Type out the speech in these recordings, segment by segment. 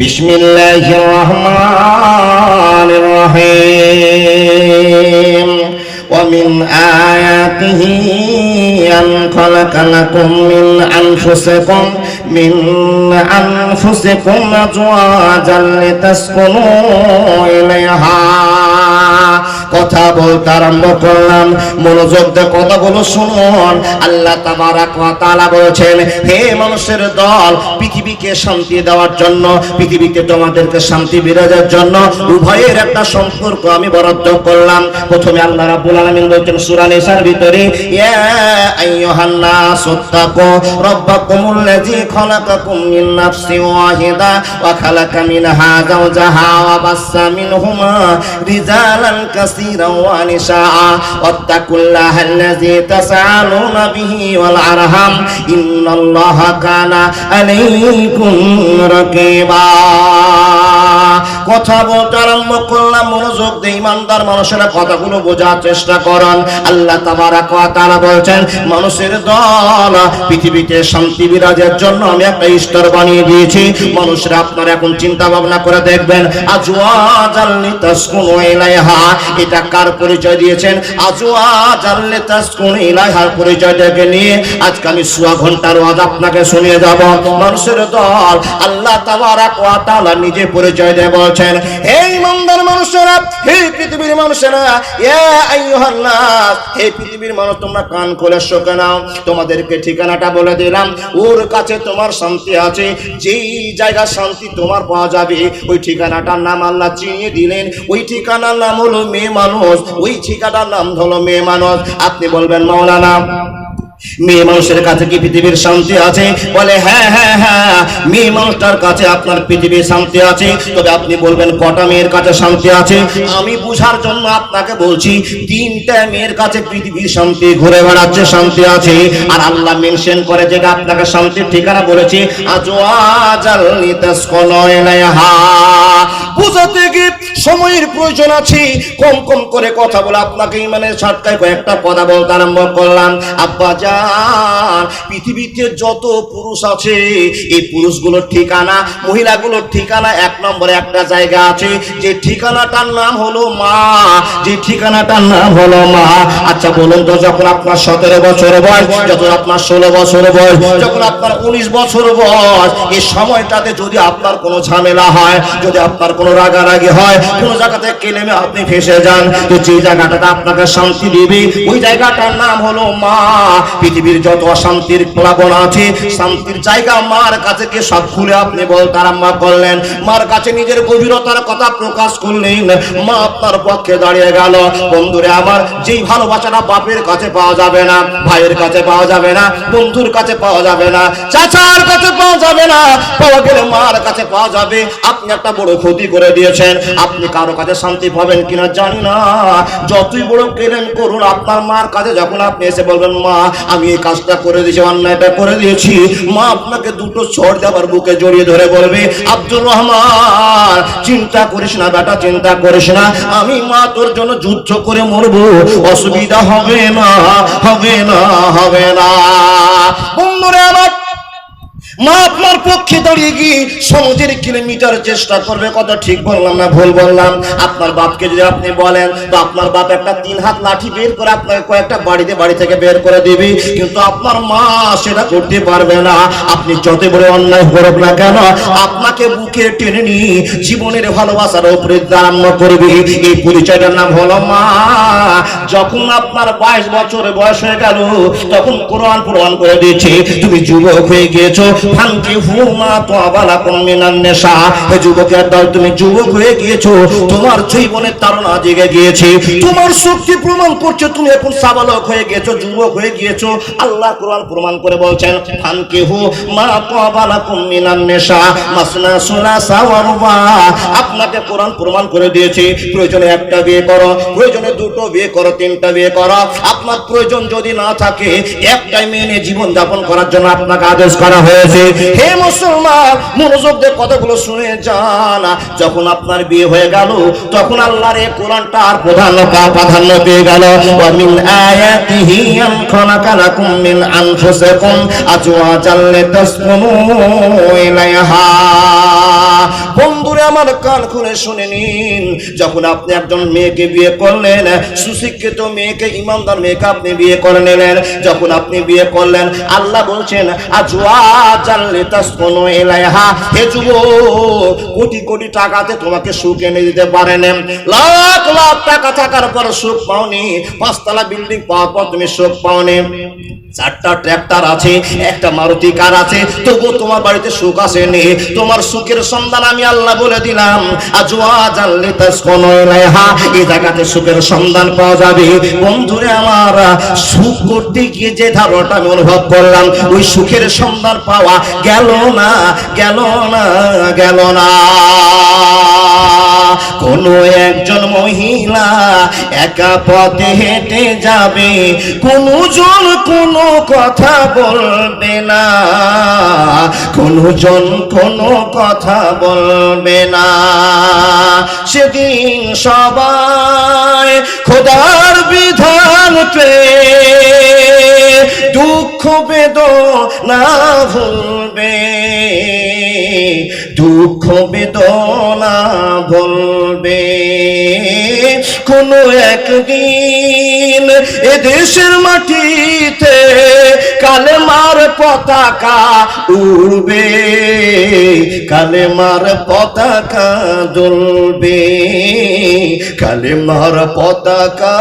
بسم الله الرحمن الرحيم ومن آياته أن خلق لكم من أنفسكم من أنفسكم أزواجا لتسكنوا إليها কথা বলতে আরম্ভ করলাম। মনোযোগ দিয়ে কথাগুলো শুনুন। আল্লাহ তাবারাক ওয়া হে মানুষের দল, পৃথিবীকে শান্তি দেওয়ার জন্য, পৃথিবীতে তোমাদেরকে শান্তি বিরাজের জন্য উভয়ের একটা সম্পর্ক আমি বরাদ্দ করলাম। প্রথমে আল্লাহ রাব্বুল আলামিন বলছেন, সূরা ভিতরে, ইয়া আইয়ুহান নাস তাকু রাব্বাকুমুল্লাযী খালাকাকুম মিন নাফসিন ওয়াহিদা রিজালান কাসীরান ওয়া নিসাআ ওয়াত্তাকুল্লাহা আল্লাযী তাসআলুনা বিহি ওয়াল আরহাম ইন্নাল্লাহা কানা আলাইকুম রাকিবা কথা বলতে আরম্ভ করলাম, মনোযোগ দিয়ে ইমানদার মানুষেরা কথাগুলো বোঝার চেষ্টা করেন। আল্লাহ ওয়া তাআলা বলছেন, মানুষের দল পৃথিবীতে শান্তি বিরাজের জন্য আমি একটা স্তর বানিয়ে দিয়েছি। মানুষরা আপনারা এখন চিন্তা ভাবনা করে দেখবেন, আজওয়াজাল লিতাসকুনু ইলাইহা। এটা কার পরিচয় দিয়েছেন? আজওয়াজাল লিতাসকুনু ইলাইহার পরিচয় থেকে নিয়ে আজকে আমি সোয়া ঘণ্টার ওয়াজ আপনাকে শুনিয়ে যাব। মানুষের দল আল্লাহ তাবারাক নিজে পরিচয় দিয়ে বলছেন, হে ইমানদার মানুষেরা, হে পৃথিবীর মানুষেরা, ইয়া আইয়ুহান নাস পৃথিবীর মানুষ, তোমরা কান খুলে শোকে নাও। তোমাদেরকে ঠিকানাটা বলে দিলাম। ওর কাছে তোমার শান্তি আছে। যেই জায়গা শান্তি তোমার পাওয়া যাবে, ওই ঠিকানাটার নাম আল্লাহ চিনিয়ে দিলেন। ওই ঠিকানার নাম হলো মেয়ে মানুষ, ওই ঠিকানার নাম হলো মেয়ে মানুষ। আপনি বলবেন, মাওলানা, মেয়ে মানুষের কাছে কি পৃথিবীর শান্তি আছে? বলে হ্যাঁ হ্যাঁ হ্যাঁ মেয়ে মানুষটার কাছে আপনার পৃথিবীর শান্তি আছে। তবে আপনি বলবেন, কটা মেয়ের কাছে শান্তি আছে? আমি বুঝার জন্য আপনাকে বলছি, তিনটা মেয়ের কাছে পৃথিবীর শান্তি, ঘুরে বেড়াচ্ছে শান্তি আছে। আর আল্লাহ মেনশন করে যেটা আপনাকে শান্তির ঠিকানা বলেছে আজওয়াজাল লিতাসকুনু ইলাইহা বুঝাতে গিয়ে সময়ের প্রয়োজন আছে। কম কম করে কথা বলে আপনাকে ইমানের ছাটকায় কয়েকটা কথা বলতে আরম্ভ করলাম। আব্বা যান পৃথিবীতে যত পুরুষ আছে, এই পুরুষগুলোর ঠিকানা, মহিলাগুলোর ঠিকানা এক নম্বরে একটা জায়গা আছে। যে ঠিকানাটার নাম হলো মা, যে ঠিকানাটার নাম হলো মা। আচ্ছা বলুন তো, যখন আপনার সতেরো বছর বয়স, যখন আপনার ষোলো বছর বয়স, যখন আপনার উনিশ বছর বয়স, এই সময়টাতে যদি আপনার কোনো ঝামেলা হয়, যদি আপনার কোনো রাগারাগি হয়, কোনো জায়গাতে কেলেমে আপনি ফেসে যান। তো যে জায়গাটাতে আপনাকে শান্তি দিবে, ওই জায়গাটার নাম হলো মা। পৃথিবীর যত অশান্তির প্লাবন আছে, শান্তির জায়গা মার কাছে কে সব খুলে আপনি বলতে আরম্ভ করলেন। মার কাছে নিজের গভীরতার কথা প্রকাশ করলেন। মা আপনার পক্ষে দাঁড়িয়ে গেল। বন্ধুরে, আমার যেই ভালোবাসাটা বাপের কাছে পাওয়া যাবে না, ভাইয়ের কাছে পাওয়া যাবে না, বন্ধুর কাছে পাওয়া যাবে না, চাচার কাছে পাওয়া যাবে না, পাওয়া গেলে মার কাছে পাওয়া যাবে। আপনি একটা বড় ক্ষতি করে দিয়েছেন। আপনি কারও কাছে শান্তি পাবেন কিনা জানি না। যতই বড় কেলেন করুন, আপনার মার কাছে যখন আপনি এসে বলবেন, মা, আমি এই কাজটা করে দিয়েছি, অন্যায়টা করে দিয়েছি। মা, আপনাকে দুটো চড় দেওয়ার বুকে জড়িয়ে ধরে বলবে, আব্দুর রহমান, চিন্তা করিস না বেটা, চিন্তা করিস না। আমি, মা, তোর জন্য যুদ্ধ করে মরবো। অসুবিধা হবে না হবে না হবে না। বন্ধুরে মা আপনার পক্ষে দাঁড়িয়ে গিয়ে সমাজের কিলোমিটার চেষ্টা করবে কত ঠিক বললাম না, ভুল বললাম? আপনার বাপকে যদি আপনি বলেন, তো আপনার বাপ একটা তিন হাত লাঠি বের করে আপনাকে কয়েকটা বাড়িতে বাড়ি থেকে বের করে দিবে, কিন্তু আপনার মা সেটা করতে পারবে না। আপনি যত বড় অন্যায় করুক না কেন, আপনাকে বুকে টেনে নিয়ে জীবনের ভালোবাসার উপরে আরম্ভ করবে। এই পরিচয়টার নাম হলো মা। যখন আপনার বাইশ বছর বয়স হয়ে গেল, তখন কোরআন প্রমাণ করে দিয়েছে, তুমি যুবক হয়ে গিয়েছো হুমা কমিনান নেশা। হে যুবকের দল, তুমি যুবক হয়ে গিয়েছো। তোমার জীবনের তারা জেগে গিয়েছে। তোমার শক্তি প্রমাণ করছে, তুমি এখন সাবালক হয়ে গিয়েছো, যুবক হয়ে গিয়েছো। আল্লাহ কোরআন প্রমাণ করে বলছেন হু মা কমিনান নেশা। মাসনা সুনা সাওয়ারবা আপনাকে কোরআন প্রমাণ করে দিয়েছে। প্রয়োজনে একটা বিয়ে করো, প্রয়োজনে দুটো বিয়ে করো, তিনটা বিয়ে করো। আপনার প্রয়োজন যদি না থাকে, একটাই মেনে জীবন যাপন করার জন্য আপনাকে আদেশ করা হয়েছে। হে মুসলমান, মনোযোগ দিয়ে কথাগুলো শুনে যান। যখন আপনার বিয়ে হয়ে গেল, তখন আল্লাহর এই কোরআনটা আর প্রধান্য প্রাধান্য পেয়ে গেল। ওয়া মিন আয়াতিহি আন খালাকা লাকুম মিন আনফুসিকুম আজওয়াজাল লিতাসকুনু ইলাইহা। আমার কান খুলে শুনে নিন। যখন আপনি একজন মেয়েকে বিয়ে করলেন, সুশিক্ষিত মেয়েকে, ইমানদার মেয়েকে আপনি বিয়ে করে নিলেন। যখন আপনি বিয়ে করলেন, আল্লাহ বলছেন আজওয়া মারুতি কার আছে তোমার বাড়িতে সুখ আসেনি। তোমার সুখের সন্ধান আমি আল্লাহ বলে দিলাম। আজওয়া জানলে তাসকোনো এই জায়গাতে সুখের সন্ধান পাওয়া যাবে। বন্ধুরে আমার, সুখ করতে গিয়ে যে ধারণাটা আমি অনুভব করলাম, ওই সুখের সন্ধান পাওয়া গেল না গেল না গেল না। কোনো একজন মহিলা একা পথে হেঁটে যাবে কোনো জন কোনো কথা বলবে না। কোনো জন কোনো কথা বলবে না। সেদিন সবাই খোদার বিধান পেয়ে দুঃখ, বেদনা ভুলবে। দুঃখ বেদনা ভুলবে। কোনো একদিন এ দেশের মাটিতে কালেমার পতাকা উড়বে, কালেমার পতাকা দুলবে কালেমার পতাকা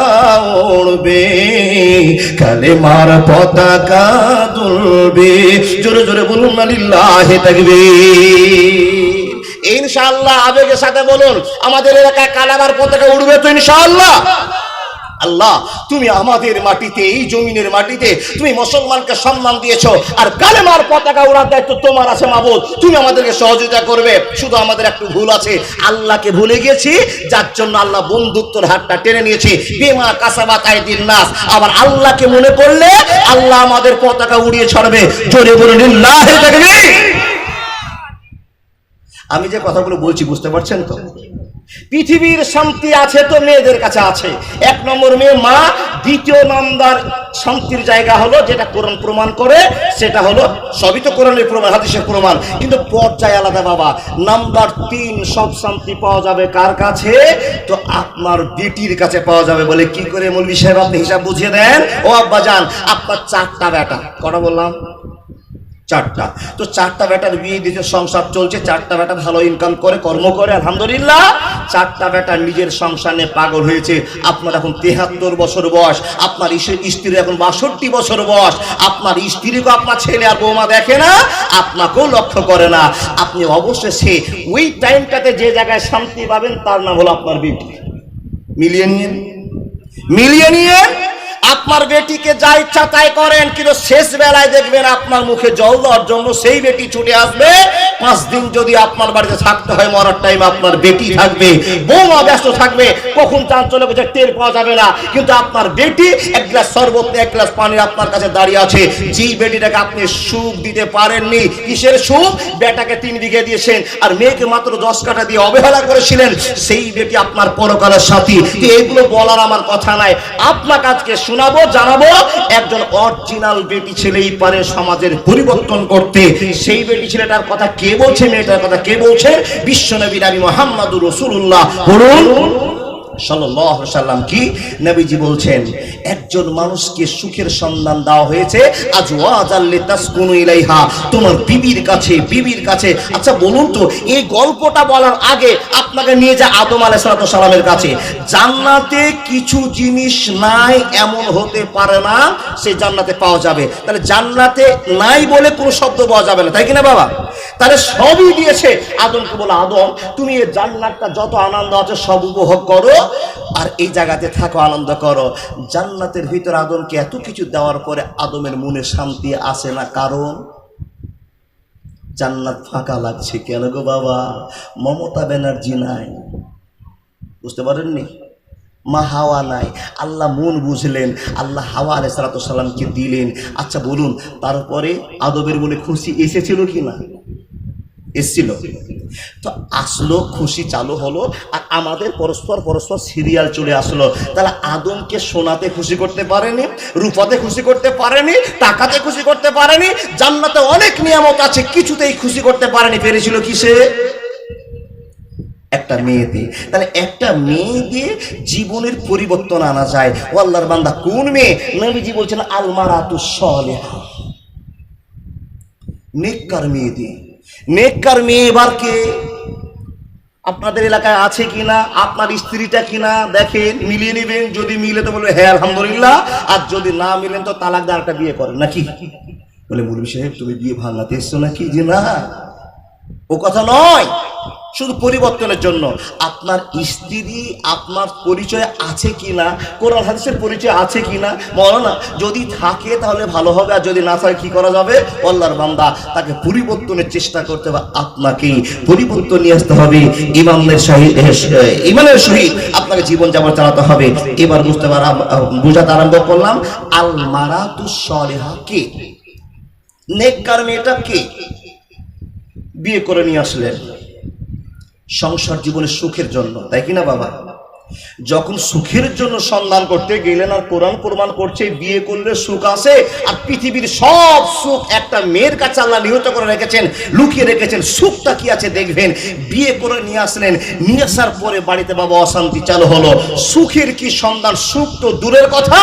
উড়বে, কালেমার পতাকা দুলবে জোরে জোরে বলুন, আলিল্লাহে থাকবে ইনশাআল্লাহ আবেগের সাথে বলুন, আমাদের এলাকায় কালামার পতাকা উড়বে তো ইনশাআল্লাহ? আল্লাহ, তুমি আমাদের মাটিতে, এই জমিনের মাটিতে তুমি মুসলমানকে সম্মান দিয়েছ। আর কালেমার পতাকা উড়ার দায়িত্ব তোমার আছে মাবুদ। তুমি আমাদেরকে সহযোগিতা করবে। শুধু আমাদের একটু ভুল আছে। আল্লাহকে ভুলে গেছি, যার জন্য আল্লাহ বন্ধুত্বর হাতটা টেনে নিয়েছে। বেমা কাসাবা তাইদিন নাস। আবার আল্লাহকে মনে করলে আল্লাহ আমাদের পতাকা উড়িয়ে ছাড়বে। জোরে বলুন লিল্লাহি তাকবীর। আমি যে কথাগুলো বলছি, বুঝতে পারছেন তো? পৃথিবীর শান্তি আছে তো, মেয়েদের কাছে আছে। এক নম্বর মেয়ে মা, দ্বিতীয় নাম্বার শান্তির জায়গা হলো যেটা কোরআন প্রমাণ করে, সেটা হলো, সবই তো কোরআনের প্রমাণ, হাদিসের প্রমাণ। কিন্তু পর্যায়ে আলাদা বাবা। নাম্বার তিন, সব শান্তি পাওয়া যাবে কার কাছে? তো আপনার বেটির কাছে পাওয়া যাবে বলে কি করে মৌলবি সাহেব, আপনি হিসাব বুঝিয়ে দেন? ও আব্বা যান, আপনার চারটা বেটা, কটা বললাম? চারটা। তো চারটা বেটার বিয়ে দিতে সংসার চলছে, চারটা বেটা ভালো ইনকাম করে, কর্ম করে, আলহামদুলিল্লাহ। চারটা বেটা নিজের সংসার নিয়ে পাগল হয়েছে। আপনার এখন তেহাত্তর বছর বয়স, আপনার স্ত্রীর এখন বাষট্টি বছর বয়স। আপনার স্ত্রীকে আপনার ছেলে আর বৌমা দেখে না, আপনাকেও লক্ষ্য করে না। আপনি অবশ্যই ওই টাইমটাতে যে জায়গায় শান্তি পাবেন, তার নাম হলো আপনার বিটি মিলিয়ে নিয়ে মিলিয়ে নিয়ে আপনার বেটিকে যা ইচ্ছা তাই করেন, কিন্তু শেষ বেলায় দেখবেন আপনার মুখে জল দেওয়ার জন্য সেই বেটি ছুটে আসবে। পাঁচ দিন যদি আপনার বাড়িতে থাকতে হয়, মরার টাইম আপনার বেটি থাকবে, বৌমা ব্যস্ত থাকবে, কখন চলে গেছে টের পাওয়া যাবে না। কিন্তু আপনার বেটি এক গ্লাস শরবত, এক গ্লাস পানি আপনার কাছে দাঁড়িয়ে আছে। যেই বেটিটাকে আপনি সুখ দিতে পারেননি, কিসের সুখ? বেটাকে তিন বিঘে দিয়েছেন, আর মেয়েকে মাত্র দশ কাটা দিয়ে অবহেলা করেছিলেন, সেই বেটি আপনার পরকালের সাথী। তো এইগুলো বলার আমার কথা নাই। আপনাকে আজকে শোনাবো জানাব একজন অরিজিনাল বেটি ছেলেই পারে সমাজের পরিবর্তন করতে। সেই বেটি ছেলেটার কথা কে বলছে, মেয়েটার কথা কে বলছে? বিশ্ব নবী মোহাম্মদুর রসুল্লাহ বলুন সাল্লাম কি? নবীজি বলছেন, একজন মানুষকে সুখের সন্ধান দেওয়া হয়েছে, আজ ওয়াজাল্লি ইলাইহা, তোমার বিবির কাছে বিবির কাছে। আচ্ছা বলুন তো, এই গল্পটা বলার আগে আপনাকে নিয়ে যায় আদম সালামের কাছে। জান্নাতে কিছু জিনিস নাই, এমন হতে পারে না, সে জান্নাতে পাওয়া যাবে। তাহলে জান্নাতে নাই বলে কোনো শব্দ পাওয়া যাবে না, তাই কিনা বাবা? তাহলে সবই দিয়েছে। আদমকে বলে, আদম, তুমি এই জান্নাতটা যত আনন্দ আছে সব উপভোগ করো আর এই জায়গাতে থাকো, আনন্দ করো। জান্নাতের ভিতর আদমকে এত কিছু দেওয়ার পরে আদমের মনে শান্তি আসে না? কারণ জান্নাত ফাঁকা লাগছে কেন গো বাবা? মমতা ব্যানার্জি নাই। বুঝতে পারেননি? মা হাওয়া নাই। আল্লাহ মন বুঝলেন, আল্লাহ হাওয়া আলাই সালাতামকে দিলেন। আচ্ছা বলুন, তারপরে আদবের মনে খুশি এসেছিল কি না এসছিল। তো আসলো, খুশি চালু হলো আর আমাদের পরস্পর পরস্পর সিরিয়াল চলে আসলো। তাহলে আদমকে সোনাতে খুশি করতে পারেনি, রূপাতে খুশি করতে পারেনি, টাকাতে খুশি করতে পারেনি, জান্নাতে অনেক নিয়ামত আছে, কিছুতেই খুশি করতে পারেনি। পেরেছিল কিসে? একটা মেয়ে দিয়ে তাহলে একটা মেয়ে দিয়ে জীবনের পরিবর্তন আনা যায়। ও আল্লাহর বান্দা কোন মেয়ে? নবীজি বলছেন আলমারাতু সলেহা নেককার মেয়ে দিয়ে নেককার মেয়ে এবার কে? আপনাদের এলাকায় আছে কিনা? আপনার স্ত্রীটা কিনা? দেখেন, মিলিয়ে নেবেন। যদি মিলে তো বলবে হ্যাঁ আলহামদুলিল্লাহ। আর যদি না মিলেন তো তালাক দেওয়ার একটা বিয়ে করেন, নাকি? বলে মুরবি সাহেব, তুমি বিয়ে ভাঙাতে এসছো নাকি? যে না। ও কথা নয়। শুধু পরিবর্তনের জন্য। আপনার স্ত্রী, আপনার পরিচয় আছে কিনা, কোরআন হাদিসের পরিচয় আছে বলো না যদি থাকে তাহলে ভালো হবে, আর যদি না থাকে কি করা যাবে? আল্লাহর বান্দা তাকে পরিবর্তনের চেষ্টা করতে হবে আপনাকে পরিবর্তন নিয়ে আসতে হবে। ইমানের সহিত ইমানের সহিত আপনাকে জীবন যাপন চালাতে হবে। এবার বুঝতে পারা, বুঝাতে আরম্ভ করলাম আল মারাতু সলেহা কে? নেককার মেয়েটা কে? বিয়ে করে নিয়ে আসলেন। সংসার জীবনের সুখের জন্য তাই কিনা বাবা? যখন সুখের জন্য সন্ধান করতে গেলেন আর কোরআন প্রমাণ করছে, বিয়ে করলে সুখ আসে আর পৃথিবীর সব সুখ একটা মেয়ের কাছে আল্লাহ নিহত করে রেখেছেন, লুকিয়ে রেখেছেন, সুখটা কি আছে দেখবেন? বিয়ে করে নিয়ে আসলেন, নিয়ে আসার পরে বাড়িতে বাবা অশান্তি চালু হলো। সুখের কি সন্ধান? সুখ তো দূরের কথা,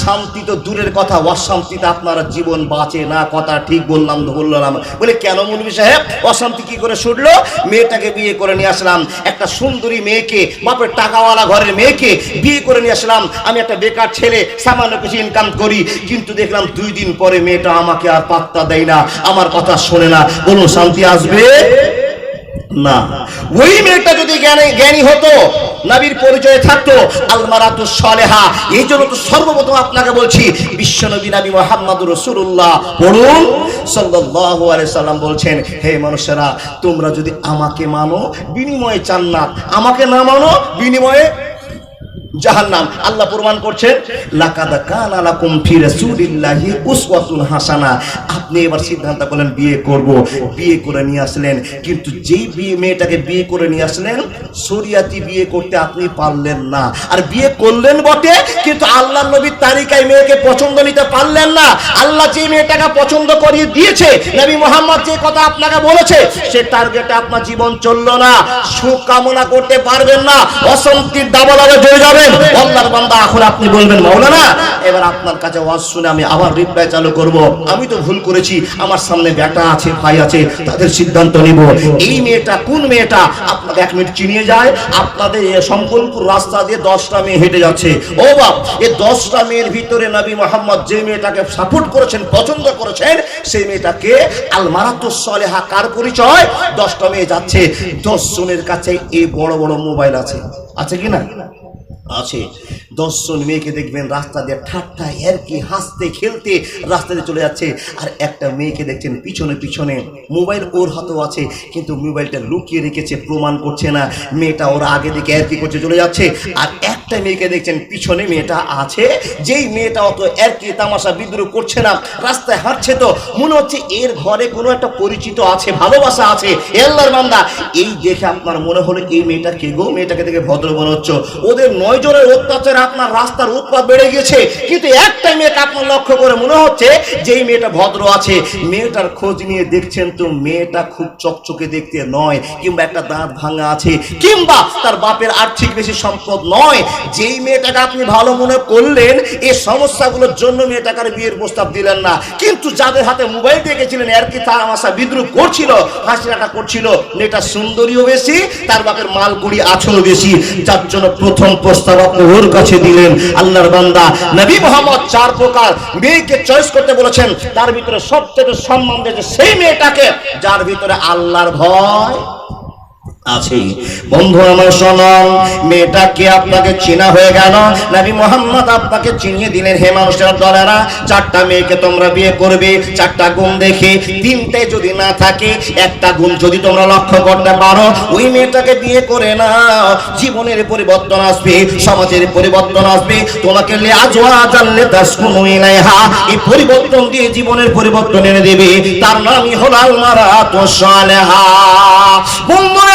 শান্তি তো দূরের কথা, অশান্তিতে আপনারা জীবন বাঁচে না, কথা ঠিক বললাম বললাম বলে, কেন মুলবি সাহেব? অশান্তি কি করে ছুটলো? মেয়েটাকে বিয়ে করে নিয়ে আসলাম। একটা সুন্দরী মেয়েকে বাপের টাকাওয়ালা ঘরের মেয়েকে বিয়ে করে নিয়ে আসলাম। আমি একটা বেকার ছেলে, সামান্য কিছু ইনকাম করি, কিন্তু দেখলাম দুই দিন পরে মেয়েটা আমাকে আর পাত্তা দেয় না। আমার কথা শোনে না। বলুন, শান্তি আসবে? না। ওই মেয়েটা যদি জ্ঞানী হতো, নাবির পরিচয়ে থাকতো এই জন্য তো সর্বপ্রথম আপনাকে বলছি বিশ্বনবী নাবি মোহাম্মদ রসুল্লাহ পড়ুন সাল্লাম বলছেন, হে মানুষেরা, তোমরা যদি আমাকে মানো, বিনিময়ে জান্নাত। আমাকে না মানো, বিনিময়ে আপনি পারলেন না। আর বিয়ে করলেন বটে, কিন্তু আল্লাহ নবীর তালিকায় মেয়েকে পছন্দ নিতে পারলেন না। আল্লাহ যে মেয়েটাকে পছন্দ করিয়ে দিয়েছে, নবী মোহাম্মদ যে কথা আপনাকে বলেছে, সে টার্গেটে আপনার জীবন চলল না। সুখ কামনা করতে পারবেন না। অশান্তির দাবাদাবে জড়ে যাবেন আল্লাহর বান্দা এখন আপনি বলবেন মাওলানা। এবার আপনার কাছে ওয়াজ শুনে আমি আবার রিপ্লাই চালু করব। আমি তো ভুল করেছি। আমার সামনে বেটা আছে ভাই আছে তাদের সিদ্ধান্ত নিব। এই মেয়েটা কোন মেয়েটা? আপনাকে এক মিনিট চিনিয়ে যায়। আপনাদের এই সম্পলপুর রাস্তা দিয়ে দশটা মেয়ে হেঁটে যাচ্ছে। ও বাপ এই দশটা মেয়ের ভিতরে নবী মোহাম্মদ যে মেয়েটাকে সাপোর্ট করেছেন পছন্দ করেছেন সেই মেয়েটাকে আল মারাতুস সলেহা কার পরিচয়? দশটা মেয়ে যাচ্ছে। দশ জনের কাছে এই বড় বড় মোবাইল আছে। আছে কি না? আছে। দশজন মেয়েকে দেখবেন রাস্তা দিয়ে ঠাট্টা এর কি হাসতে, খেলতে রাস্তা দিয়ে চলে যাচ্ছে। আর একটা মেয়েকে দেখছেন পিছনে পিছনে মোবাইল ওর হাতেও আছে, কিন্তু মোবাইলটা লুকিয়ে রেখেছে, প্রমাণ করছে না। মেয়েটা ওর আগে দিকে আর কি করছে, চলে যাচ্ছে। আর একটা মেয়েকে দেখছেন পিছনে মেয়েটা আছে, যেই মেয়েটা অত আর কি তামাশা, বিদ্রোহ করছে না, রাস্তায় হাঁটছে তো। মনে হচ্ছে এর ঘরে কোনো একটা পরিচিত আছে, ভালোবাসা আছে। এ আল্লাহর বান্দা, এই দেখে আপনার মনে হলো এই মেয়েটা কে গো? মেয়েটাকে দেখে ভদ্র মনে হচ্ছে। ওদের নয় জনের অত্যাচার আপনার রাস্তার উৎপাদ বেড়ে গেছে কিন্তু একটা মেয়েকে আপনার লক্ষ্য করে মনে হচ্ছে যে এই মেয়েটা ভদ্র আছে, মেয়েটার খোঁজ নিয়ে দেখছেন তো মেয়েটা খুব চকচকে দেখতে নয়, কিংবা একটা দাঁত ভাঙা আছে, কিংবা তার বাপের আর্থিক বেশি সম্পদ নয়। যেই মেয়েটাকে আপনি ভালো মনে করলেন এই সমস্যাগুলোর জন্য মেয়েটাকে আর বিয়ের প্রস্তাব দিলেন না। কিন্তু যাদের হাতে মোবাইল দেখেছিলেন আর কি তার আমাশা বিদ্রুপ করছিল, হাসি রাখা করছিল। মেয়েটা সুন্দরীও বেশি, তার বাপের মাল কুড়ি আছরও বেশি, যার জন্য প্রথম প্রস্তাব আপনি ওর কাছে দিলেন। আল্লাহর বান্দা, নবী মোহাম্মদ চার প্রকার মেয়েকে চয়েস করতে বলেছেন। তার ভিতরে সবচেয়ে সম্মান দিয়েছে সেই মেয়েটাকে, যার ভিতরে আল্লাহর ভয় বন্ধু, আমার আপনাকে চেনা হয়ে গেল? নবী মোহাম্মদ আপনাকে চিনিয়ে দিলেন, হে মানুষের দলেরা, চারটা মেয়েকে তোমরা বিয়ে করবে, চারটা গুণ দেখে, তিনটে যদি না থাকে, একটা গুণ যদি তোমরা লক্ষ্য করতে পারো, ওই মেয়েটাকে বিয়ে করে না জীবনের পরিবর্তন আসবে, সমাজের পরিবর্তন আসবে। তোমাকে এই পরিবর্তন দিয়ে জীবনের পরিবর্তন এনে দেবে। তার নামই হলো আলমারা তো সালেহা। বন্ধুরা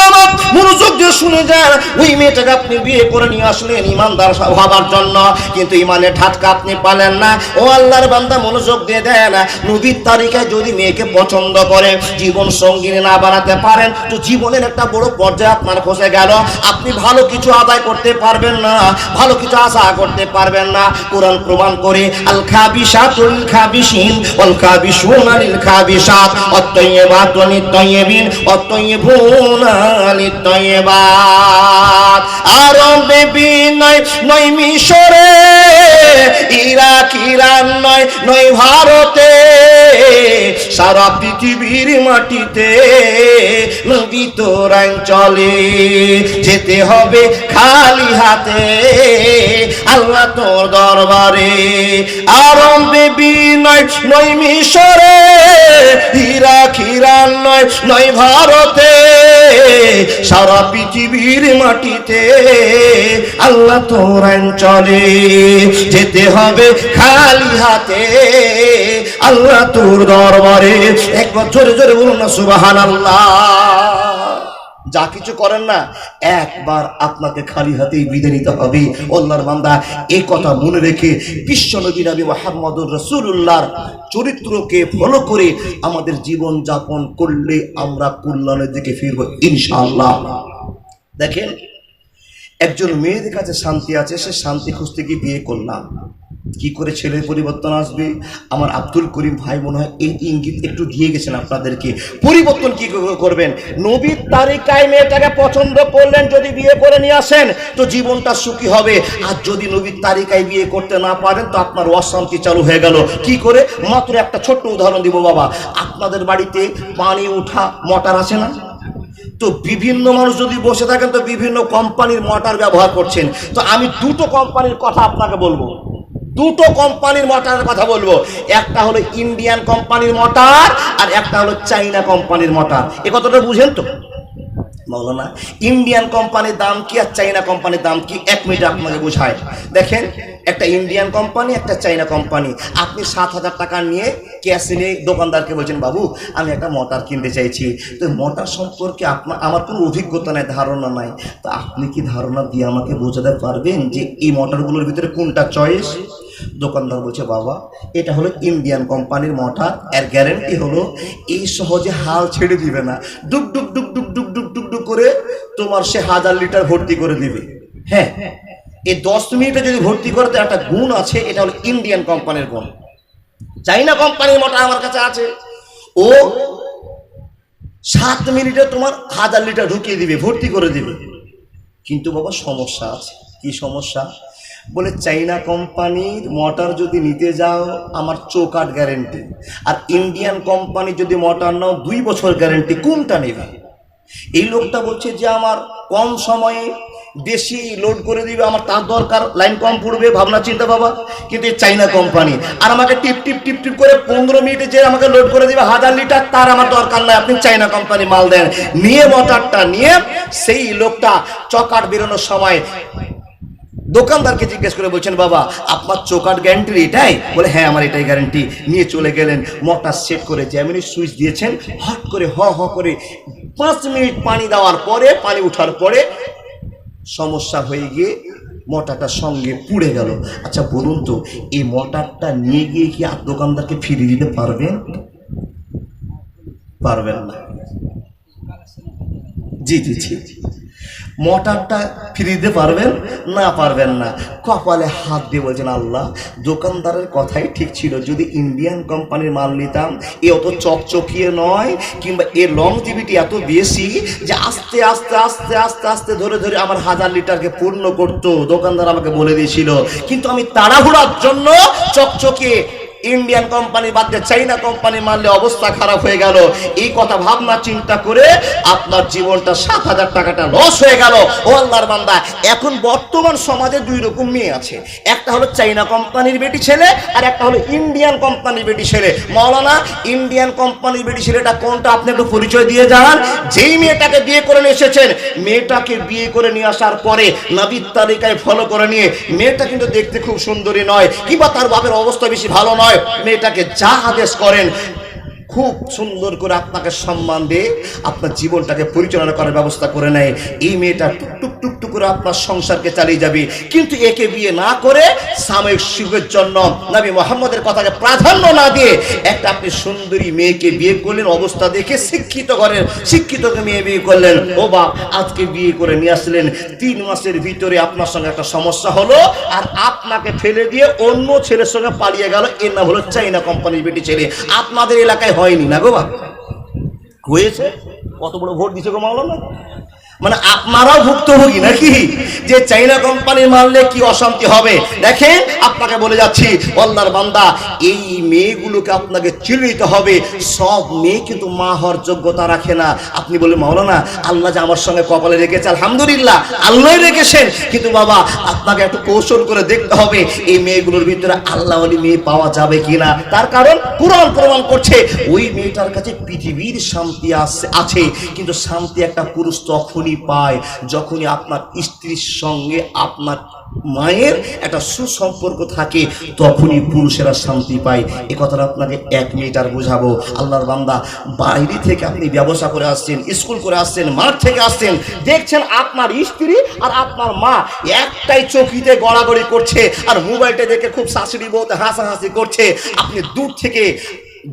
শুনে যান। ওই মেয়েটাকে আপনি বিয়ে করে নিয়ে আসলেন ইমানদার হবার জন্য। কিন্তু ঠাটকা আপনি পালেন না। ও আল্লাহর বান্দা, মনোযোগ দিয়ে দেন। তালিকায় যদি মেয়েকে পছন্দ করে, জীবন সঙ্গিনী না বানাতে পারেন, তো জীবনের একটা বড় পর্যায়ে আপনার খসে গেল। আপনি ভালো কিছু আদায় করতে পারবেন না, ভালো কিছু আশা করতে পারবেন না। কোরআন প্রমাণ করে, আল খাবিসাতুল খাবিসিন, ওয়াল খাবিসুনা লিল খাবিসাত অত-তাইয়্যিবাতু লিত-তাইয়্যিবিন অত-তাইয়্যিবুনা লিত-তাইয়্যিবাত আরবে বিনয় নয় মিশরে, ইরাক, ইরান নয় নয় ভারতে। সারা পৃথিবীর মাটিতে নবী তোরাই চলে যেতে হবে খালি হাতে। আল্লাহ তোর দরবারে আরম্ভে বিনয় নয় মিশরে, ইরাক, ইরান নয় নয় ভারতে। সারা পৃথিবীর মাটিতে আল্লাহ তোর চলে যেতে হবে খালি হাতে। আল্লাহ তোর দরবারে একবার জোরে জোরে বলুন না সুবাহান আল্লাহ যা কিছু করেন না, একবার আপনাকে খালি হাতেই বিদে নিতে হবে। আল্লাহর বান্দা এই কথা মনে রেখে বিশ্ব নবী মোহাম্মদুর রসুল্লাহর চরিত্রকে ফলো করে আমাদের জীবন যাপন করলে আমরা কল্যাণের দিকে ফিরবো ইনশাআল্লাহ। দেখেন, একজন মেয়েদের কাছে শান্তি আছে, সে শান্তি খুঁজতে গিয়ে বিয়ে করলাম। কি করে ছেলের পরিবর্তন আসবে? আমার আব্দুল করিম ভাই মনে হয় এই ইঙ্গিত একটু দিয়ে গেছেন আপনাদেরকে। পরিবর্তন কি করবেন? নবীর তালিকায় মেয়েটাকে পছন্দ করলেন, যদি বিয়ে করে নিয়ে আসেন, তো জীবনটা সুখী হবে। আর যদি নবীর তালিকায় বিয়ে করতে না পারেন, তো আপনার অশান্তি চালু হয়ে গেল। কি করে? মাত্র একটা ছোট্ট উদাহরণ দিব বাবা। আপনাদের বাড়িতে পানি, উঠা, মোটর আছে না? তো বিভিন্ন মানুষ যদি বসে থাকেন, তো বিভিন্ন কোম্পানির মোটর ব্যবহার করছেন। তো আমি দুটো কোম্পানির কথা আপনাকে বলব। দুটো কোম্পানির মোটরের কথা বলব। একটা হলো ইন্ডিয়ান কোম্পানির মোটর আর একটা হলো চাইনা কোম্পানির মোটর এ কথাটা বুঝেন তো? বলো না ইন্ডিয়ান কোম্পানির দাম কি আর চাইনা কোম্পানির দাম কি? এক মিনিট আপনাকে বোঝায় দেখেন একটা ইন্ডিয়ান কোম্পানি একটা চাইনা কোম্পানি আপনি সাত হাজার টাকা নিয়ে ক্যাশ নিয়ে দোকানদারকে বলছেন, বাবু, আমি একটা মোটর কিনতে চাইছি। তো মোটর সম্পর্কে আপনার, আমার কোনো অভিজ্ঞতা নাই, ধারণা নাই। তো আপনি কি ধারণা দিয়ে আমাকে বোঝাতে পারবেন যে এই মোটরগুলোর ভিতরে কোনটা চয়েস দোকানদার বলছে, বাবা, এটা হলো ইন্ডিয়ান কোম্পানির মোটর। এর গ্যারেন্টি হলো এই সহজে হাল ছেড়ে দিবে না। ডুক ডুক ডুক ডুক ডুক ডুক ডুক ডুক করে তোমার সে হাজার লিটার ভর্তি করে দিবে। হ্যাঁ। এই দশ মিনিটে যদি ভর্তি করে তো একটা গুণ আছে, এটা হলো ইন্ডিয়ান কোম্পানির গুণ। চাইনা কোম্পানির মোটর আমার কাছে আছে। ও সাত মিনিটে তোমার হাজার লিটার ঢুকিয়ে দিবে, ভর্তি করে দিবে। কিন্তু বাবা, সমস্যা আছে। কি সমস্যা? বলে, চাইনা কোম্পানির মোটর যদি নিতে যাও, আমার চৌকাট গ্যারেন্টি আর ইন্ডিয়ান কোম্পানি যদি মোটর নাও, দুই বছর গ্যারেন্টি কোনটা নেবে? এই লোকটা বলছে যে, আমার কম সময়ে বেশি লোড করে দিবে, আমার তার দরকার। লাইন কম পড়বে, ভাবনা চিন্তা বাবা। কিন্তু চাইনা কোম্পানি আর আমাকে টিপ টিপ টিপ টিপ করে পনেরো মিনিটে যে আমাকে লোড করে দিবে, হাজার লিটার তার আমার দরকার নাই। আপনি চাইনা কোম্পানি মাল দেন। নিয়ে মোটরটা নিয়ে সেই লোকটা চকাট বেরোনোর সময় দোকানদারকে জিজ্ঞেস করে বলছেন, বাবা, আপনার চোকাট গ্যারান্টি এটাই? বলে হ্যাঁ আমার এটাই গ্যারান্টি নিয়ে চলে গেলেন। মোটর সেট করে যেমনি সুইচ দিয়েছেন। হট করে হ হ করে পাঁচ মিনিট পানি দেওয়ার পরে, পানি ওঠার পরে সমস্যা হয়ে গিয়ে মটারটা সঙ্গে পুড়ে গেল। আচ্ছা বলুন তো, এই মটারটা নিয়ে গিয়ে কি আর দোকানদারকে ফিরিয়ে দিতে পারবেন? পারবেন না। জি জি জি জি। মোটরটা দিতে পারবেন? না পারবেন না। কপালে হাত দিয়ে বলছেন, আল্লাহ, দোকানদারের কথাই ঠিক ছিল। যদি ইন্ডিয়ান কোম্পানির মাল নিতাম, এ অত চকচকিয়ে নয়, কিংবা এর লংজিভিটি এত বেশি যে আস্তে আস্তে আস্তে আস্তে আস্তে ধরে ধরে আমার হাজার লিটারকে পূর্ণ করতো। দোকানদার আমাকে বলে দিয়েছিল, কিন্তু আমি তাড়াহুড়ার জন্য চকচকিয়ে ইন্ডিয়ান কোম্পানি বাদ দিয়ে চাইনা কোম্পানি মারলে অবস্থা খারাপ হয়ে গেল। এই কথা ভাবনা চিন্তা করে আপনার জীবনটা সাত হাজার টাকাটা লস হয়ে গেল। ও আল্লাহর বান্দা, এখন বর্তমান সমাজে দুই রকম মেয়ে আছে। একটা হলো চাইনা কোম্পানির বেটি ছেলে আর একটা হলো ইন্ডিয়ান কোম্পানির বেটি ছেলে। মৌলানা ইন্ডিয়ান কোম্পানির বেটি ছেলেটা কোনটা আপনি একটু পরিচয় দিয়ে যান? যেই মেয়েটাকে বিয়ে করে নিয়ে এসেছেন, মেয়েটাকে বিয়ে করে নিয়ে আসার পরে নবীর তালিকায় ফলো করে নিয়ে, মেয়েটা কিন্তু দেখতে খুব সুন্দরী নয়। কিংবা তার বাপের অবস্থা বেশি ভালো নয়। মেয়েটাকে যা আদেশ করেন খুব সুন্দর করে আপনাকে সম্মান দিয়ে আপনার জীবনটাকে পরিচালনা করার ব্যবস্থা করে নেয়। এই মেয়েটা টুকটুক টুকটুক করে আপনার সংসারকে চালিয়ে যাবে। কিন্তু একে বিয়ে না করে সাময়িক সুখের জন্য নবী মোহাম্মদের কথাকে প্রাধান্য না দিয়ে একটা আপনি সুন্দরী মেয়েকে বিয়ে করলেন, অবস্থা দেখে শিক্ষিত করেন শিক্ষিত মেয়ে বিয়ে করলেন। ও বাপ, আজকে বিয়ে করে নিয়ে আসলেন। তিন মাসের ভিতরে আপনার সঙ্গে একটা সমস্যা হলো আর আপনাকে ফেলে দিয়ে অন্য ছেলের সঙ্গে পালিয়ে গেল। এর নাম হলো চাইনা কোম্পানির বেটি ছেলে। আপনাদের এলাকায় হয়নি না গো বাপ হয়েছে? কত বড় ভোট দিছে গো মাওলানা? মানে আপনারাও ভুক্তভোগী নাকি? যে চাইনা কোম্পানির মারলে কি অশান্তি হবে? দেখেন, আপনাকে বলে যাচ্ছি আল্লাহর বান্দা, এই মেয়েগুলোকে আপনাকে চিনে নিতে হবে। সব মেয়ে কিন্তু মা হওয়ার যোগ্যতা রাখে না। আপনি বলে মাওলানা, আল্লাহ যে আমার সঙ্গে কপালে রেখেছে, আলহামদুলিল্লাহ, আল্লাহ রেখেছেন। কিন্তু বাবা, আপনাকে একটু কৌশল করে দেখতে হবে, এই মেয়েগুলোর ভিতরে আল্লাহ আলী মেয়ে পাওয়া যাবে কিনা? তার কারণ কোরআন প্রমাণ করছে, ওই মেয়েটার কাছে পৃথিবীর শান্তি আছে কিন্তু শান্তি একটা পুরুষ তখনই পায়, যখনই আপনার স্ত্রীর সঙ্গে আপনার মায়ের একটা সুসম্পর্ক থাকে, তখনই পুরুষেরা শান্তি পায়। এ কথাটা আপনাকে এক মিনিট আর বোঝাবো। আল্লাহর বান্দা, বাইরে থেকে আপনি ব্যবসা করে আসছেন, স্কুল করে আসছেন, মাঠ থেকে আসছেন, দেখছেন আপনার স্ত্রী আর আপনার মা একটাই চকিতে গড়াগড়ি করছে আর মোবাইলটা দেখে খুব শাশুড়ি বলতে হাসাহাসি করছে। আপনি দূর থেকে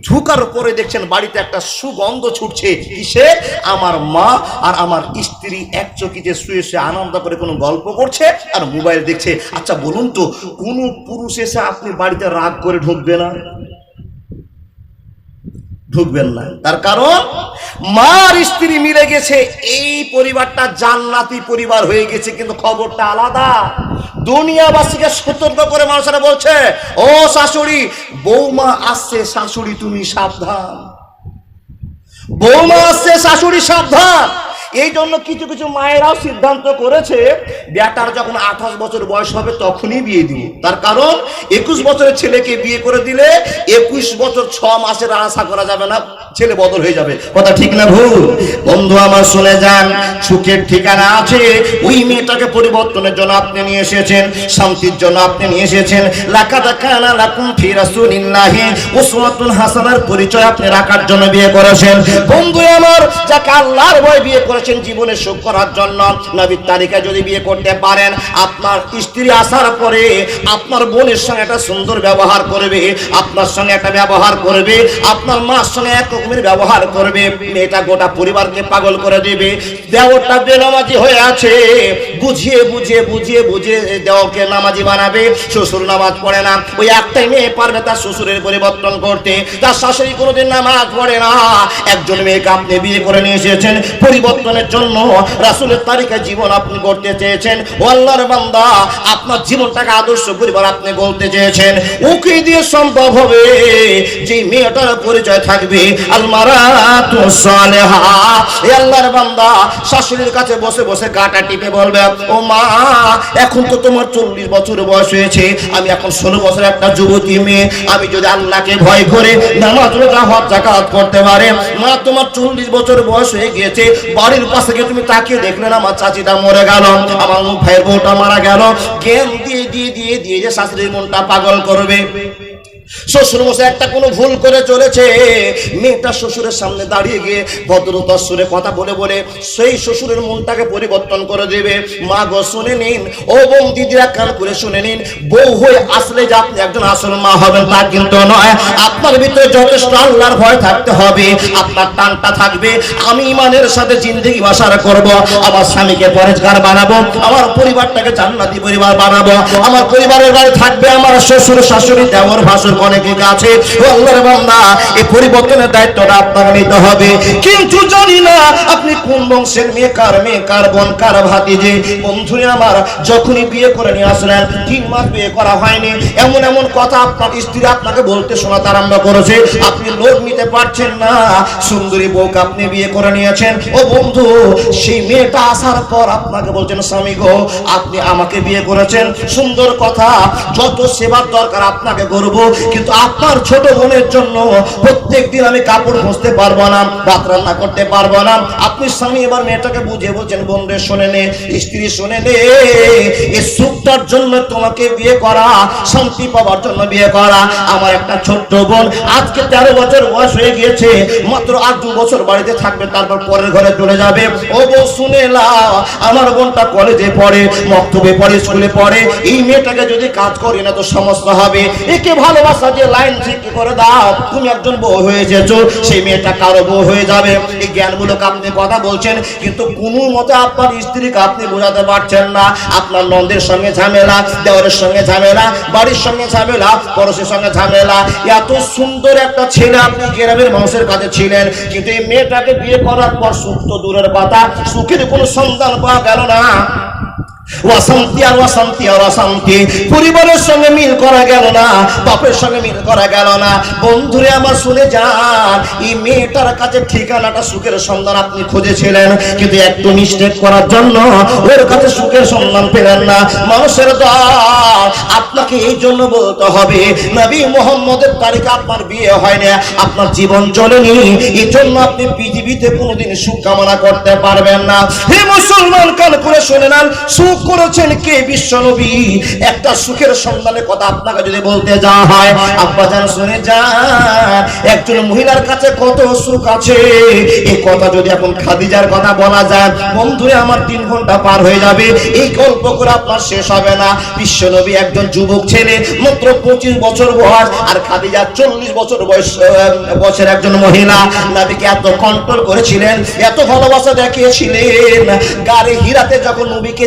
ঝুঁকার পরে দেখছেন বাড়িতে একটা সুগন্ধ ছুটছে। কিসে? আমার মা আর আমার স্ত্রী এক চকিতে শুয়ে শুয়ে আনন্দ করে কোনো গল্প করছে আর মোবাইল দেখছে। আচ্ছা বলুন তো, কোনো পুরুষ এসে আপনি বাড়িতে রাগ করে ঢুকবে না? ঢুকবেন না। তার কারণ, মার স্ত্রী মিলে গেছে, এই পরিবারটা জান্নাতি পরিবার হয়ে গেছে, কিন্তু খবরটা আলাদা। দুনিয়াবাসীকে সতর্ক করে মানুষেরা বলছে, ও শাশুড়ি, বৌমা আসছে শাশুড়ি তুমি সাবধান। বৌমা আসছে শাশুড়ি সাবধান। এই জন্য কিছু কিছু মায়েরাও সিদ্ধান্ত করেছে, বেটার যখন আঠাশ বছর বয়স হবে তখনই বিয়ে দিব। তার কারণ, একুশ বছরের ছেলেকে বিয়ে করে দিলে একুশ বছর ছ মাসের আশা করা যাবে না, ছেলে বদল হয়ে যাবে। কথা ঠিক না ভুল? বন্ধু আমার শুনে যান, সুখের ঠিকানা আছে, ওই মেয়েটাকে পরিবর্তনের জন্য আপনি নিয়ে এসেছেন, শান্তির জন্য আপনি নিয়ে এসেছেন। লাকাদা কানা লাকুম ফি রাসূলিল্লাহি, উসওয়াতুন হাসানার পরিচয় আপনি রাখার জন্য বিয়ে করেছেন। বন্ধু আমার, যাকে আল্লাহর ভয় বিয়ে করেছেন জীবনে সুখ করার জন্য। নবীর তালিকায় যদি বিয়ে করতে পারেন, আপনার স্ত্রী আসার পরে আপনার বোনের সঙ্গে একটা সুন্দর ব্যবহার করবে, আপনার সঙ্গে একটা ব্যবহার করবে, আপনার মার সঙ্গে এক রকমের ব্যবহার করবে, মেয়েটা গোটা পরিবারকে পাগল করে দেবে। দেওরটা বেনামাজি হয়ে আছে। বুঝিয়ে বুঝিয়ে বুঝিয়ে বুঝিয়ে দেওকে নামাজি বানাবে। শ্বশুর নামাজ পড়ে না। ওই একটাই মেয়ে পারবে তার শ্বশুরের পরিবর্তন করতে। তার শাশুড়ি কোনোদিন নামাজ পড়ে না। একজন মেয়েকে আপনি বিয়ে করে নিয়ে এসেছেন। পরিবর্তনের জন্য রাসুলের তালিকায় জীবন আপনি করতে চেয়েছেন। ও আল্লাহর বান্দা, আপনার জীবনটাকে আদর্শ পরিবার আপনি বলতে চেয়েছেন। ওকে দিয়ে সম্ভব হবে যে মেয়েটার পরিচয় থাকবে। আলমারাতু সালেহা এ আল্লাহর বান্দা, শাশুড়ির কাছে বসে বসে গাটা টিপে বলবে, ও মা, এখন তো তোমার চল্লিশ বছর বয়স হয়েছে। আমি এখন ষোলো বছর একটা যুবতী মেয়ে। আমি যদি আল্লাহকে ভয় করে নামাজ রোজা, হজ জাকাত করতে পারে, মা, তোমার চল্লিশ বছর বয়স হয়ে গিয়েছে। বাড়ির পাশে গিয়ে তুমি তাকিয়ে না, আমার চাচিটা মরে গেল, আমার ভাইয়ের বউটা মারা গেল। জ্ঞান দিয়ে দিয়ে দিয়ে দিয়ে যে শাশুড়ির মনটা পাগল করবে। শ্বশুর মশাই, একটা কোনো ভুল করে চলেছে। মেয়েটা শ্বশুরের সামনে দাঁড়িয়ে গিয়ে ভদ্রতার সুরে কথা বলে বলে সেই শ্বশুরের মনটাকে পরিবর্তন করে দেবে। মা গো, শুনে নিন। ও বোন, দিদিরা কান করে শুনে নিন। বউ হয়ে আসলে যে আপনি একজন আসল মা হবেন তা কিন্তু নয়। আপনার ভিতরে যথেষ্ট আল্লাহর ভয় থাকতে হবে। আপনার টানটা থাকবে। আমি ইমানের সাথে জিন্দগি বাসার করব। আমার স্বামীকে পরেজগার বানাবো। আমার পরিবারটাকে জান্নাতি পরিবার বানাবো। আমার পরিবারের গায়ে থাকবে আমার শ্বশুর শাশুড়ি দেওর ভাসুর আপনি লোক নিতে পারছেন না। সুন্দরী বউকে আপনি বিয়ে করে নিয়েছেন। ও বন্ধু, সেই মেয়েটা আসার পর আপনাকে বলছেন, স্বামী গো, আপনি আমাকে বিয়ে করেছেন। সুন্দর কথা, যত সেবার দরকার আপনাকে করব। কিন্তু আপনার ছোট বোনের জন্য প্রত্যেক দিন আমি কাপড় ঘষতে পারব না, ভাত রান্না করতে পারব না। আপনি স্বামী, এবার মেয়েটাকে বুঝিয়ে বলছেন বোন রে শোনে নে, স্ত্রী, শোনে নে এই সুখটার জন্য তোমাকে বিয়ে করা, শান্তি পাওয়ার জন্য বিয়ে করা। আমার একটা ছোট্ট বোন, আজকে তেরো বছর বয়স হয়ে গিয়েছে, মাত্র আর দু বছর বাড়িতে থাকবে, তারপর পরের ঘরে চলে যাবে। ও বউ, শুনে লাও আমার বোনটা কলেজে পড়ে, মক্তবে পড়ে, স্কুলে পড়ে। এই মেয়েটাকে যদি কাজ করি না, তো সমস্যা হবে। একে ভালোবাসা যে লাইন ঠিক করে দাও, তুমি একজন বউ হয়ে এসেছ সেই মেয়েটা কারও বউ হয়ে যাবে। এই জ্ঞানগুলোকে আপনি কথা বলছেন, কিন্তু কোনো মতে আপনার স্ত্রীকে আপনি বোঝাতে পারছেন না। আপনার নন্দের সঙ্গে ঝামেলা দেওয়ারের সঙ্গে ঝামেলা, বাড়ির সঙ্গে ঝামেলা, পড়োশের সঙ্গে ঝামেলা। এত সুন্দর একটা ছেলে আপনি, গ্রামের মানুষের কাছে ছিলেন, কিন্তু এই মেয়েটাকে বিয়ে করার পর সুখ তো দূরের কথা সুখের কোনো সন্ধান পাওয়া গেল না। অশান্তি আর অশান্তি আর অশান্তি পরিবারের সঙ্গে মিল করা গেল না, বাপের সঙ্গে মিল করা গেল না। বন্ধুরে, আমার শুনে যান, এই মেয়েটার কাছে ঠিকানাটা সুখের সন্ধান আপনি খুঁজেছিলেন, কিন্তু একটু মিস্টেক করার জন্য ওর কাছে সুখের সন্ধান পেলেন না। মানুষের দল আপনাকে এই জন্য বলতে হবে, নবী মোহাম্মদের তারিখে আপনার বিয়ে হয় না আপনার জীবন চলেনি এই জন্য আপনি পৃথিবীতে কোনোদিন সুখ কামনা করতে পারবেন না। হে মুসলমান, কান করে শুনে নেন করেছেন কে বিশ্বনবী? একটা সুখের সন্ধানের কথা আপনাকে যদি বলতে যাওয়া হয়, আব্বা জান শুনে যান। একজন মহিলার কাছে কত সুখ আছে? এই কথা যদি এখন খাদিজার কথা বলা যায়, বন্ধুরে, আমার তিন ঘণ্টা পার হয়ে যাবে। এই গল্প করে আপনার শেষ হবে না। বিশ্বনবী একজন যুবক ছেলে, মাত্র পঁচিশ বছর বয়স, আর খাদিজা চল্লিশ বছর বয়স বয়সের একজন মহিলা। নবীকে এত কন্ট্রোল করেছিলেন, এত ভালোবাসা দেখিয়েছিলেন। গাড়ি হীরাতে যখন নবীকে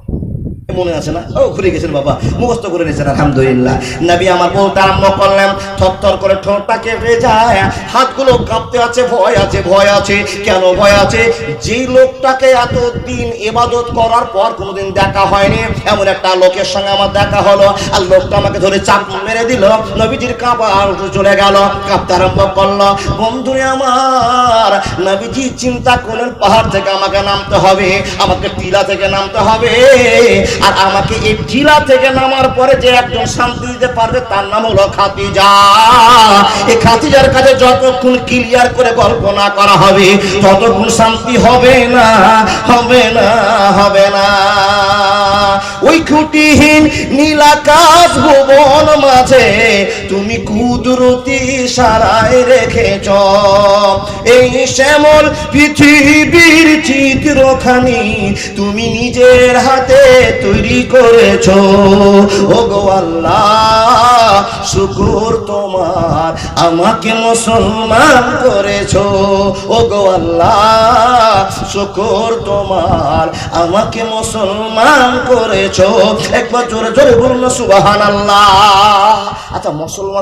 মনে আছে না? ও, ঘুরে গেছেন বাবা, মুখস্থ করে নিয়েছেন, আলহামদুলিল্লাহ। নবী আমার বলতে আরম্ভ করলাম থরথর করে ঠোঁটটা কেঁপে যায়, হাতগুলো কাঁপতে আছে, ভয় আছে ভয় আছে। কেন ভয় আছে? যে লোকটাকে এত দিন এবাদত করার পর কোনোদিন দেখা হয়নি, এমন একটা লোকের সঙ্গে আমার দেখা হলো, আর লোকটা আমাকে ধরে চাপ মেরে দিল, নবীজির কাঁপা চলে গেল, কাঁপতে আরম্ভ করল। বন্ধুরে আমার, নবীজি চিন্তা করলেন, পাহাড় থেকে আমাকে নামতে হবে, আমাকে টিলা থেকে নামতে হবে। আর আমাকে এই টিলা থেকে নামার পরে যে একজন শান্তি দিতে পারবে, তার নাম হলো খাতিজা এই খাতিজার কাছে যতক্ষণ ক্লিয়ার করে গল্প না করা হবে, ততক্ষণ শান্তি হবে না হবে না হবে না। ওই খুঁটিহীন নীলাকাশ ভুবন মাঝে তুমি কুদরতি সারায় রেখেছ। এই শ্যামল পৃথিবীর চিত্রখানি তুমি নিজের হাতে তৈরি করেছ। ও গো আল্লাহ, শুকুর তোমার, আমাকে মুসলমান করেছ। ও গো আল্লাহ, শুকুর তোমার, আমাকে মুসলমান করেছ? একবার জোরে জোরে বলুন সুবাহান আল্লাহ আচ্ছা মুসলমান